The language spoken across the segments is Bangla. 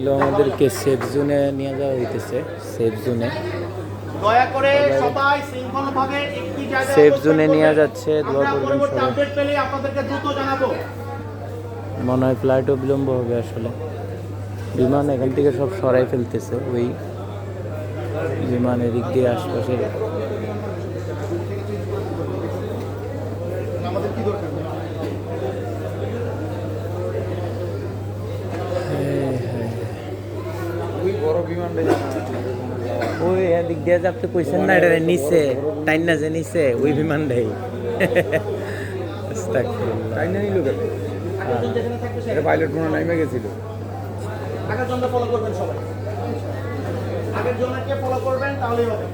এগুলো আমাদেরকে সেফ জোনে নিয়ে যাওয়া হইতেছে সেফ জোনে দয়া করে সবাই শৃঙ্খলভাবে একটি জায়গায় সেফ জোনে নিয়ে যাচ্ছে দোয়া করবেন সবাই। আপডেট পেলে আপনাদেরকে দ্রুত জানাব। মনে হয় ফ্লাইটও বিলম্ব হবে আসলে। বিমান এখান থেকে সব সরাই ফেলতেছে ওই বিমানের দিক দিয়ে আশপাশে আমাদের কি দরকার? ওই এদিক দিয়ে যাতে কইছেন না এটা নিচে টাইন না যে নিচে ওই বিমানটাই আস্তাগফিরুল্লাহ। তাই না নিল কেন? এটা পাইলট মনে নাইমে গেছিল। আগের জন্য ফলো করবেন সবাই। আগের জনকে ফলো করবেন তাহলেই হবে।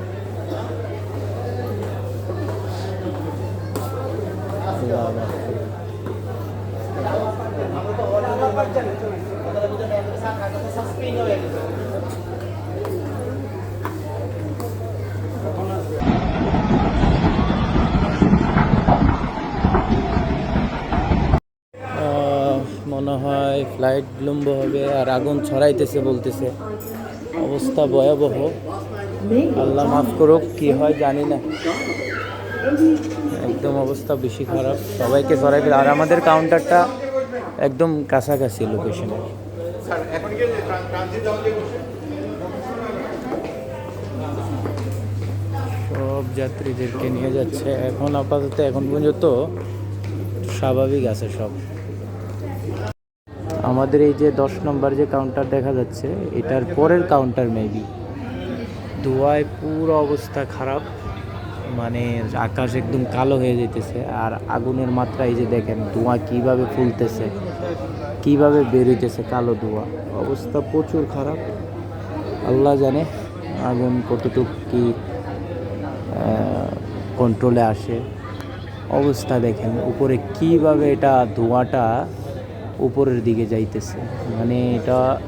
আল্লাহ মনে হয় ফ্লাইট বিলম্ব হবে আর আগুন ছড়াইতেছে বলতেছে। অবস্থা ভয়াবহ। আল্লাহ মাফ করুক, কি হয় জানি না। একদম অবস্থা বেশি খারাপ। সবাইকে সরাই ফেলে আর আমাদের কাউন্টারটা একদম কাছাকাছি লোকেশনে সব যাত্রীদেরকে নিয়ে যাচ্ছে। এখন আপাতত এখন পর্যন্ত স্বাভাবিক আছে সব। আমাদের এই যে দশ নম্বর যে কাউন্টার দেখা যাচ্ছে, এটার পরের কাউন্টার মেবি ধোঁয়ায় পুরো অবস্থা খারাপ মানে আকাশ একদম কালো হয়ে যেতেছে আর আগুনের মাত্রা এই যে দেখেন, ধোঁয়া কীভাবে ফুলতেছে, কীভাবে বেরোইতেছে কালো ধোঁয়া, অবস্থা প্রচুর খারাপ। আল্লাহ জানে আগুন কতটুকু কি কন্ট্রোলে আসে। অবস্থা দেখেন, উপরে কীভাবে এটা ধোঁয়াটা উপরের দিকে যাইতেছে। মানে এটা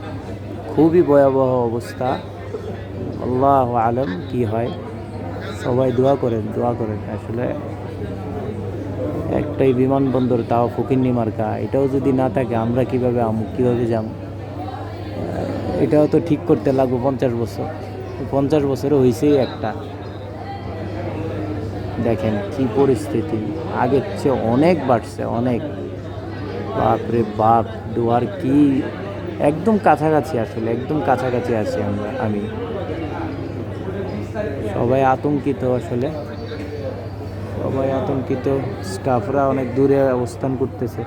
খুবই ভয়াবহ অবস্থা। আল্লাহ আলম, কি হয়? সবাই দোয়া করেন দোয়া করেন। আসলে একটাই বিমানবন্দর, তাও ফকিন্নি মার্কা। এটাও যদি না থাকে, আমরা কীভাবে আমু, কীভাবে যাম? এটাও তো ঠিক করতে লাগবে পঞ্চাশ বছর। পঞ্চাশ বছরে হয়েছেই একটা। দেখেন কি পরিস্থিতি। আগের চেয়ে অনেক বাড়ছে, অনেক। বাপরে বাপ, দুয়ার কি? একদম কাছাকাছি আসলে, একদম কাছাকাছি আছি আমরা, আমি। সবাই আতঙ্কিত আসলে। সবাই আতঙ্কিত স্টাফরা অনেক দূরে অবস্থান করতেছে।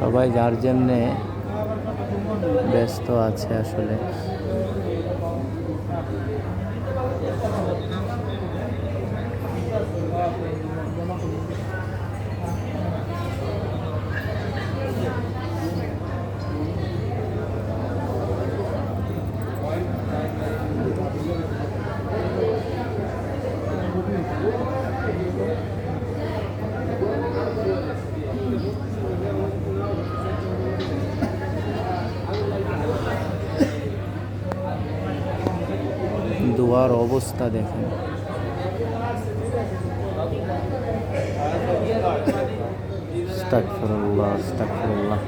সবাই যার জন্যে ব্যস্ত আছে আসলে। দোয়ার অবস্থা দেখেন। আস্তাগফিরুল্লাহ আস্তাগফিরুল্লাহ।